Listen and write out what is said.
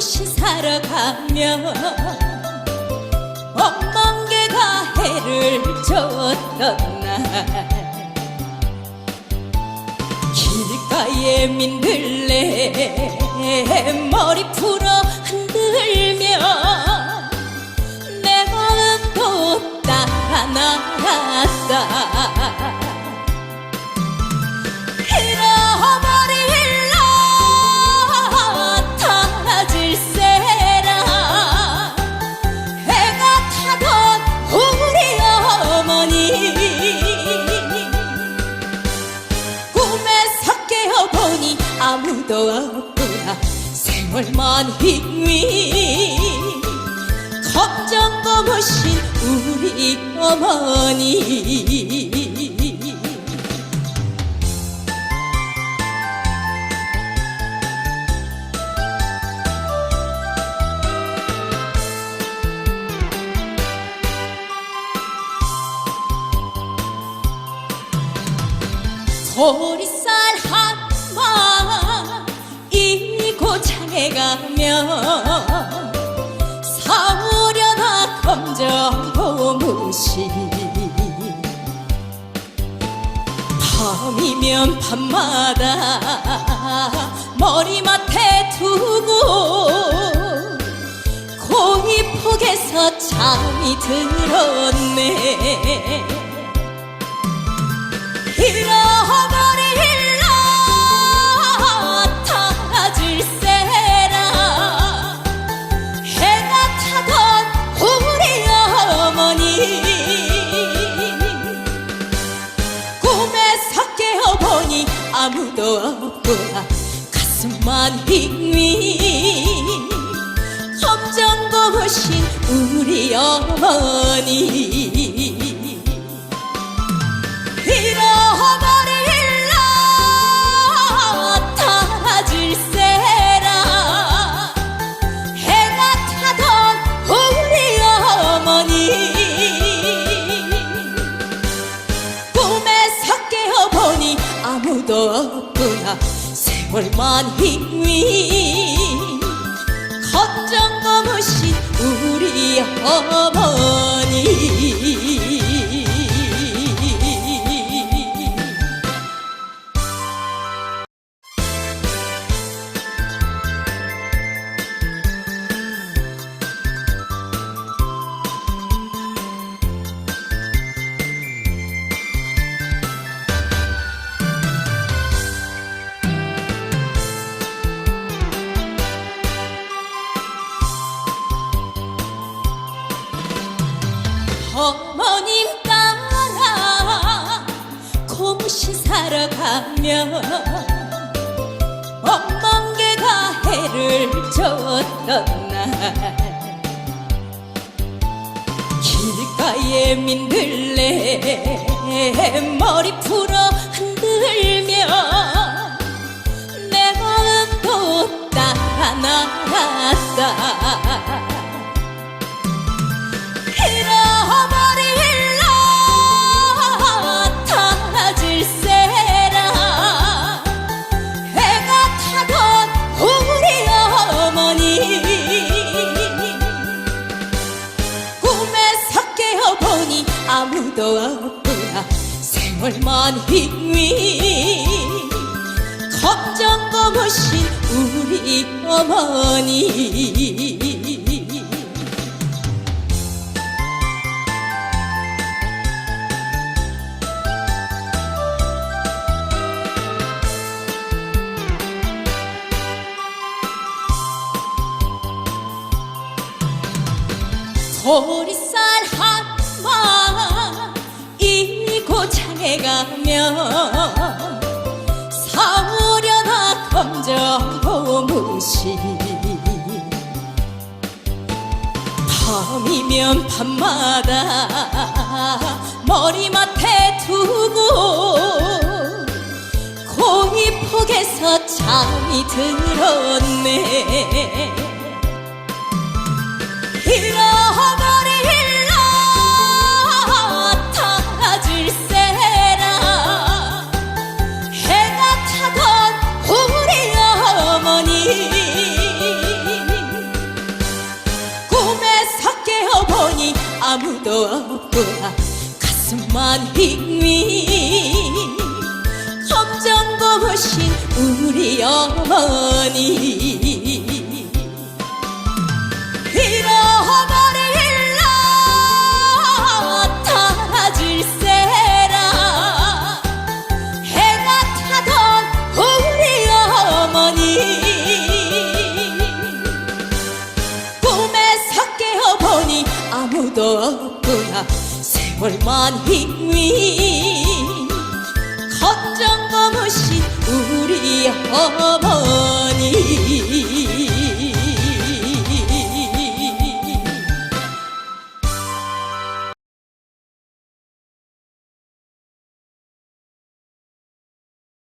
사러 가면 엉망개가 해를 줬던 날. 길가에 민들 휙위 걱정 고무신 우리 어머니. 보리 고창에 가면 사오려나 검정 고무신 밤이면 밤마다 머리맡에 두고 고이 폭에서 잠이 들었네 없구나 가슴만 빙위 검정 고무신 우리 어머니 휙위 걱정 고무신 우리 어머니 어머님 따라 곰시 사러 가면 엉망개가 해를 줬던 날. 길가에 민들레 머리 풀어 흔들며 내 마음도 따라 나갔다 세월만 휙위 걱정 고무신 우리 어머니. 보리쌀 한마 이 고창에 가면 사오려나 검정 고무신 밤이면 밤마다 머리맡에 두고 고이 폭에서 잠이 들었네. 잃어버릴 없구나 가슴만 휘휘 검정 고무신 우리 어머니 잃어버 무도 없구나. 세월만 휘휘 걱정 고무신 우리 어머니